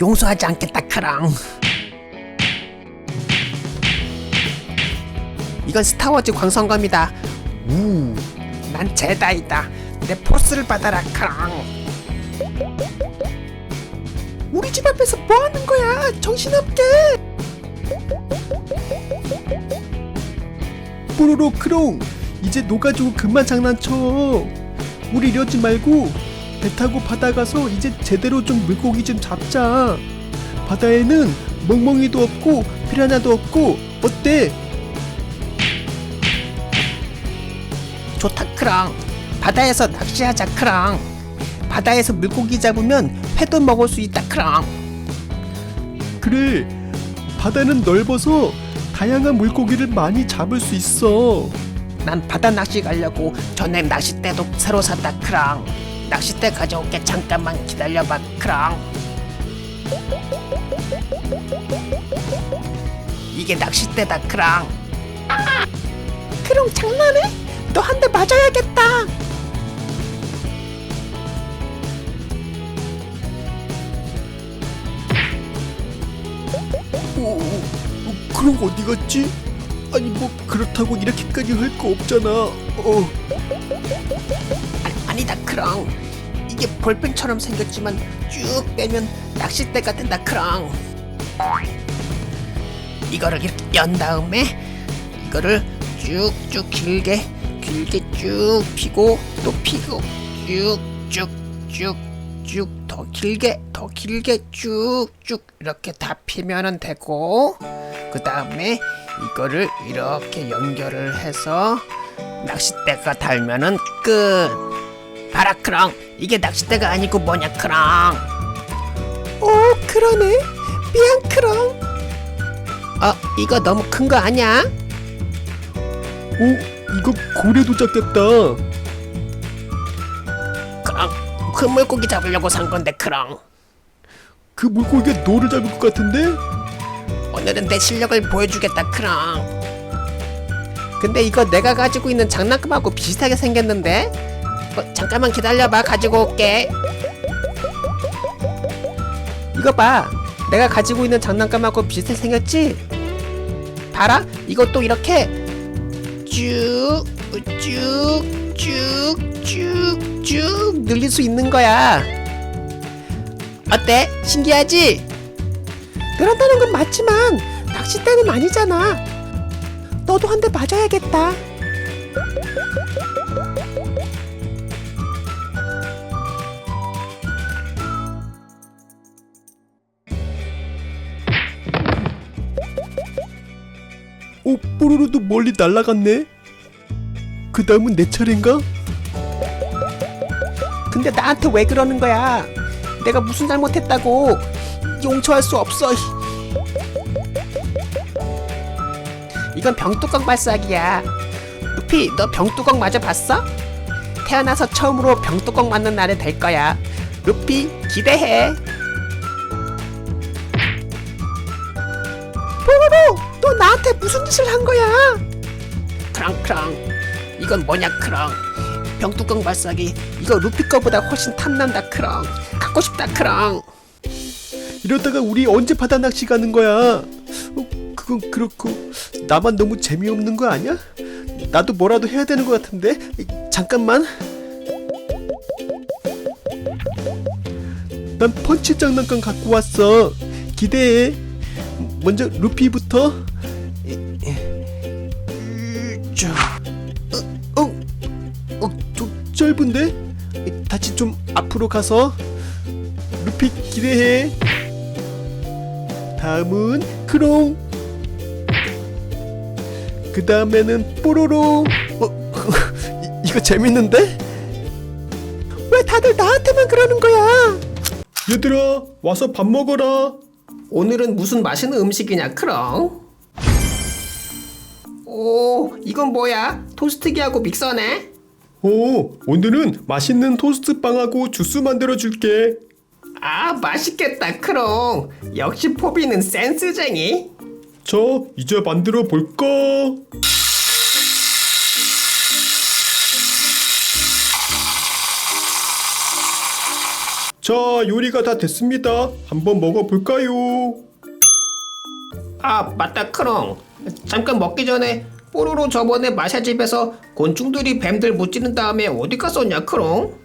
용서하지 않겠다 크랑. 이건 스타워즈 광선검이다. 우난 제다이다. 내 포스를 받아라 크랑. 우리 집 앞에서 뭐 하는 거야? 정신없게. 뽀로로 크롱 이제 녹아지고 그만 장난쳐. 우리 이러지 말고 배 타고 바다 가서 이제 제대로 좀 물고기 좀 잡자. 바다에는 멍멍이도 없고 피라냐도 없고 어때? 좋다 크랑. 바다에서 낚시하자 크랑. 바다에서 물고기 잡으면 회도 먹을 수 있다 크랑. 그래 바다는 넓어서 다양한 물고기를 많이 잡을 수 있어. 난 바다 낚시 가려고 전에 낚싯대도 새로 샀다 크랑 낚싯대 가져올게. 잠깐만 기다려봐 크랑. 이게 낚싯대다 크랑. 크롱 장난해? 너 한 대 맞아야겠다. 어, 어, 그럼 어디 갔지? 아니 뭐 그렇다고 이렇게까지 할 거 없잖아. 어 아니, 아니다 크랑 이게 볼펜처럼 생겼지만 쭉 빼면 낚싯대가 된다 크랑 이거를 이렇게 연 다음에 이거를 쭉쭉 길게 길게 쭉 피고 또 피고 쭉쭉쭉쭉 더 길게 더 길게 쭉쭉 이렇게 다 피면은 되고 그 다음에 이거를 이렇게 연결을 해서 낚싯대가 달면은 끝. 봐라 크랑 이게 낚싯대가 아니고 뭐냐 크랑. 오 그러네. 미안 크랑. 어 이거 너무 큰 거 아니야? 오, 이거 고래도 잡겠다 크랑 그 물고기 잡으려고 산 건데 크랑. 그 물고기가 너를 잡을 것 같은데? 오늘은 내 실력을 보여주겠다 크랑. 근데 이거 내가 가지고 있는 장난감하고 비슷하게 생겼는데? 어, 잠깐만 기다려봐 가지고 올게. 이거 봐. 내가 가지고 있는 장난감하고 비슷하게 생겼지? 봐라. 이것도 이렇게 쭉쭉쭉쭉쭉 늘릴 수 있는 거야. 어때? 신기하지? 늘었다는 건 맞지만 낚싯대는 아니잖아. 너도 한 대 맞아야겠다. 오, 뽀로로도 멀리 날아갔네 그 다음은 내 차례인가? 근데 나한테 왜 그러는 거야? 내가 무슨 잘못했다고? 용서할 수 없어. 이건 병뚜껑 발사기야. 루피, 너 병뚜껑 맞아 봤어? 태어나서 처음으로 병뚜껑 맞는 날이 될 거야. 루피, 기대해. 나한테 무슨 짓을 한 거야? 크랑크랑, 이건 뭐냐 크랑? 병뚜껑 발사기, 이거 루피 거보다 훨씬 탐난다 크랑. 갖고 싶다 크랑. 이러다가 우리 언제 바다 낚시 가는 거야? 어, 그건 그렇고 나만 너무 재미없는 거 아니야? 나도 뭐라도 해야 되는 것 같은데 이, 잠깐만 난 펀치 장난감 갖고 왔어 기대해 먼저 루피부터 짧은데? 다시 좀 앞으로 가서 루피 기대해. 다음은 크롱. 그 다음에는 뽀로로. 어, 이- 이거 재밌는데? 왜 다들 나한테만 그러는 거야? 얘들아, 와서 밥 먹어라. 오늘은 무슨 맛있는 음식이냐 크랑? 오 이건 뭐야? 토스트기하고 믹서네? 오, 오늘은 맛있는 토스트 빵하고 주스 만들어 줄게. 아 맛있겠다 크롱 역시 포비는 센스쟁이 저 이제 만들어 볼까? 자, 자, 요리가 다 됐습니다. 한번 먹어볼까요? 아 맞다 크롱 잠깐 먹기 전에 뽀로로 저번에 마샤 집에서 곤충들이 뱀들 못 찌른 다음에 어디 갔었냐 크롱?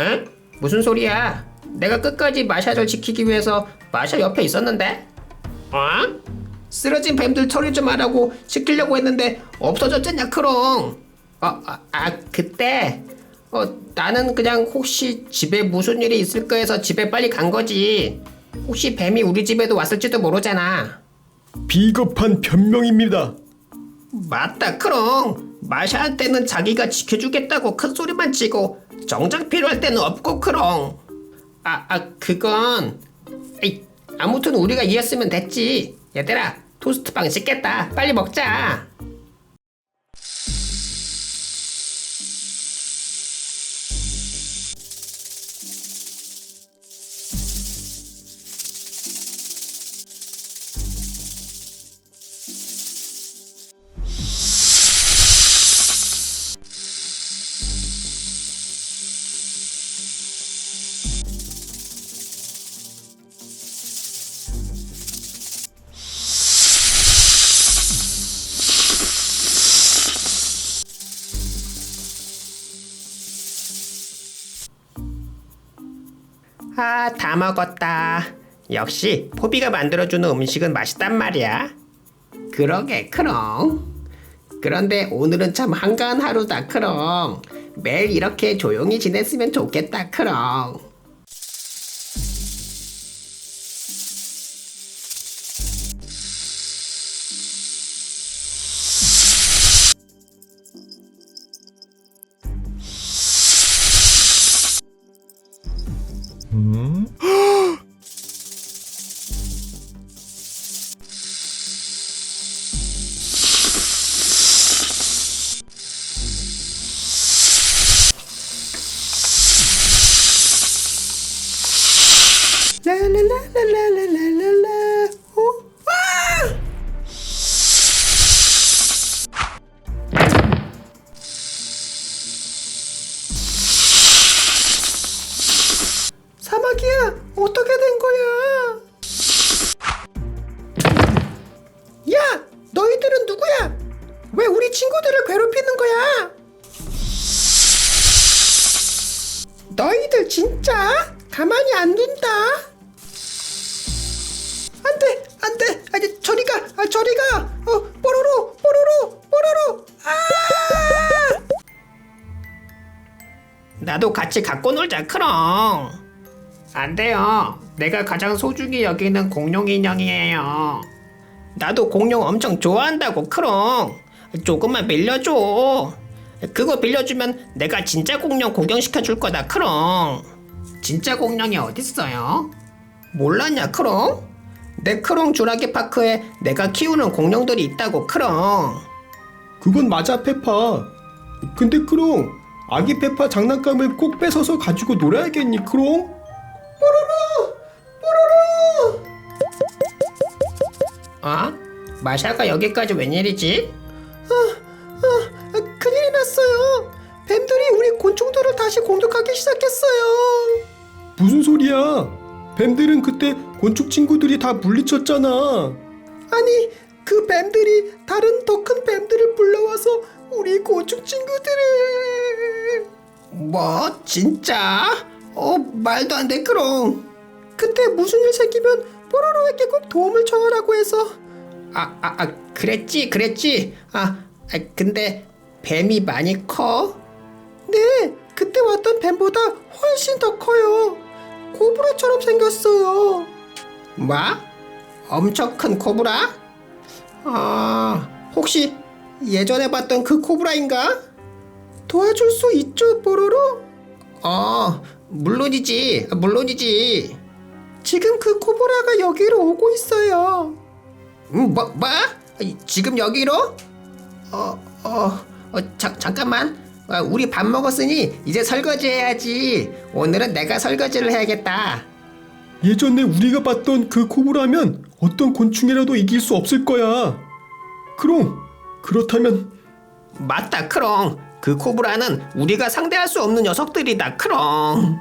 응? 무슨 소리야? 내가 끝까지 마샤를 지키기 위해서 마샤 옆에 있었는데? 어? 쓰러진 뱀들 처리 좀 하라고 시키려고 했는데 없어졌잖냐 크롱 어, 아, 아 그때 어, 나는 그냥 혹시 집에 무슨 일이 있을까 해서 집에 빨리 간 거지 혹시 뱀이 우리 집에도 왔을지도 모르잖아 비겁한 변명입니다. 맞다 크롱. 마샤한테는 자기가 지켜주겠다고 큰 소리만 치고 정작 필요할 때는 없고 크롱. 아, 아 그건 에이, 아무튼 우리가 이해했으면 됐지. 얘들아 토스트 빵 씻겠다. 빨리 먹자 아 다 먹었다. 역시 포비가 만들어주는 음식은 맛있단 말이야. 그러게 크롱. 그런데 오늘은 참 한가한 하루다 크롱. 매일 이렇게 조용히 지냈으면 좋겠다 크롱 라라라라라라라라! 사막이야 어떻게 된 거야? 야 너희들은 누구야? 왜 우리 친구들을 괴롭히는 거야? 너희들 진짜 가만히 안 둔다. 가 아, 저리 가 어 뽀로로 뽀로로 뽀로로. 아! 나도 같이 갖고 놀자 크롱. 안 돼요. 내가 가장 소중히 여기는 공룡 인형이에요. 나도 공룡 엄청 좋아한다고 크롱. 조금만 빌려줘. 그거 빌려주면 내가 진짜 공룡 구경시켜 줄 거다 크롱. 진짜 공룡이 어딨어요? 몰랐냐 크롱? 내 크롱 주라기 파크에 내가 키우는 공룡들이 있다고 크롱 그건 맞아, 페파. 근데 크롱, 아기 페파 장난감을 꼭 뺏어서 가지고 놀아야겠니, 크롱? 어? 마샤가 여기까지 웬일이지? 아, 큰일이 났어요. 뱀들이 우리 곤충들을 다시 공격하기 시작했어요. 무슨 소리야? 뱀들은 그때 곤충 친구들이 다 물리쳤잖아. 아니, 그 뱀들이 다른 더 큰 뱀들을 불러와서 우리 곤충 친구들을 뭐? 진짜? 어 말도 안돼 크롱 그때 무슨 일 생기면 뽀로로에게 꼭 도움을 청하라고 해서 아, 아, 아 그랬지 그랬지 아, 아 근데 뱀이 많이 커? 네, 그때 왔던 뱀보다 훨씬 더 커요. 코브라처럼 생겼어요. 뭐? 엄청 큰 코브라? 아 혹시 예전에 봤던 그 코브라인가? 도와줄 수 있죠, 뽀로로? 어 물론이지 물론이지 지금 그 코브라가 여기로 오고 있어요. 음, 뭐, 뭐? 이, 지금 여기로? 어, 어, 어 자, 잠깐만. 아, 우리 밥 먹었으니 이제 설거지 해야지. 오늘은 내가 설거지를 해야겠다. 예전에 우리가 봤던 그 코브라면 어떤 곤충이라도 이길 수 없을 거야. 크롱, 그렇다면 맞다, 크롱. 그 코브라는 우리가 상대할 수 없는 녀석들이다, 크롱.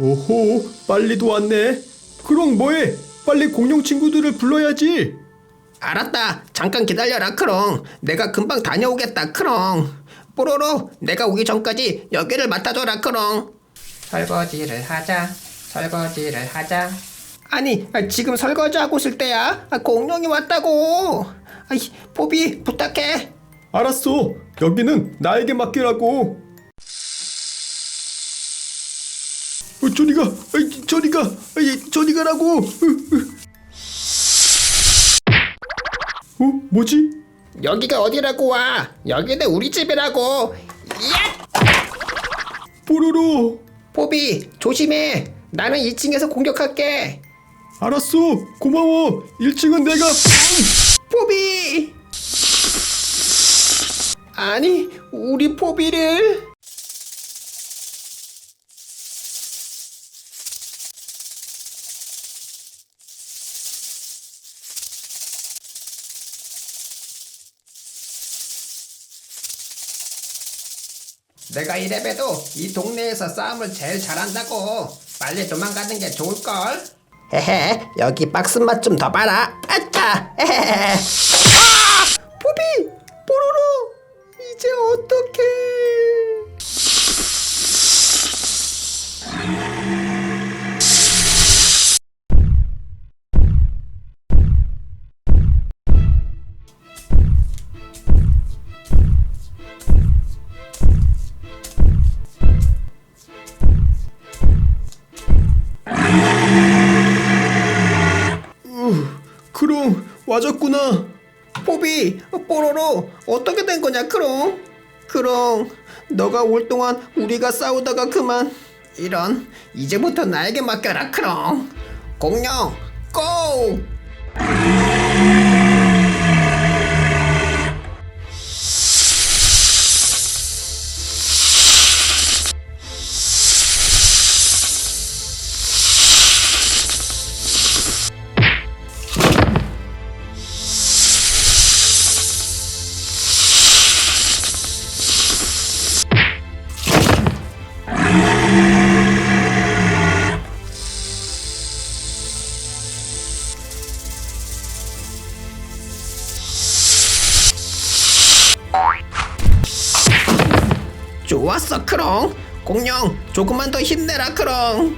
오호, 빨리도 왔네. 크롱 뭐해? 빨리 공룡 친구들을 불러야지. 알았다. 잠깐 기다려라, 크롱. 내가 금방 다녀오겠다, 크롱. 뽀로로, 내가 오기 전까지 여기를 맡아줘라, 크롱. 설거지를 하자. 설거지를 하자. 아니, 아, 지금 설거지하고 있을 때야. 아, 공룡이 왔다고. 아이, 포비, 부탁해. 알았어 여기는 나에게 맡기라고 어, 저리 가 아이, 저리 가 아이, 저리 가라고 으, 으. 어 뭐지 여기가 어디라고 와? 여기는 우리 집이라고. 야! 뽀로로 포비, 조심해. 나는 2층에서 공격할게. 알았어 고마워 1층은 내가 포비! 아니, 우리 포비를 내가 이래봬도 이 동네에서 싸움을 제일 잘한다고. 빨리 도망가는 게 좋을걸? 헤헤 여기 박스 맛 좀 더 봐라. 아차 헤헤헤. 아! 포비 뽀로로 이제 어떡해 와줬구나. 포비 뽀로로 어떻게 된 거냐 크롱? 크롱 너가 올 동안 우리가 싸우다가 그만. 이런 이제부터 나에게 맡겨라 크롱. 공룡 고! 좋았어 크롱. 공룡 조금만 더 힘내라 크롱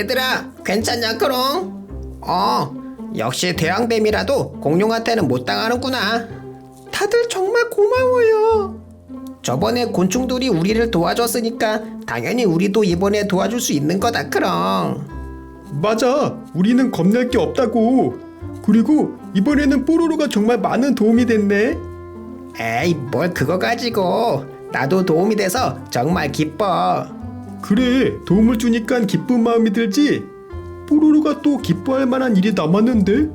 얘들아 괜찮냐 크롱? 어 역시 대왕뱀이라도 공룡한테는 못 당하는구나. 다들 정말 고마워요. 저번에 곤충들이 우리를 도와줬으니까 당연히 우리도 이번에 도와줄 수 있는 거다 크롱. 맞아 우리는 겁낼 게 없다고. 그리고 이번에는 뽀로로가 정말 많은 도움이 됐네. 에이 뭘 그거 가지고. 나도 도움이 돼서 정말 기뻐 그래 도움을 주니까 기쁜 마음이 들지 뽀로로가 또 기뻐할 만한 일이 남았는데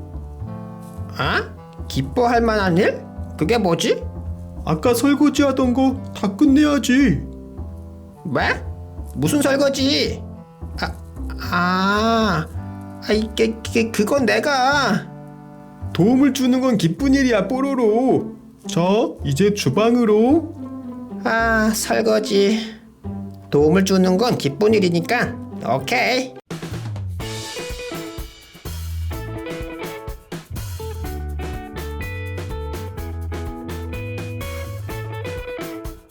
어? 기뻐할 만한 일? 그게 뭐지? 아까 설거지 하던 거 다 끝내야지 뭐? 무슨 설거지? 아, 아, 아 이게, 이게 그건 내가 도움을 주는 건 기쁜 일이야 뽀로로 자 이제 주방으로 아 설거지 도움을 주는 건 기쁜 일이니까. 오케이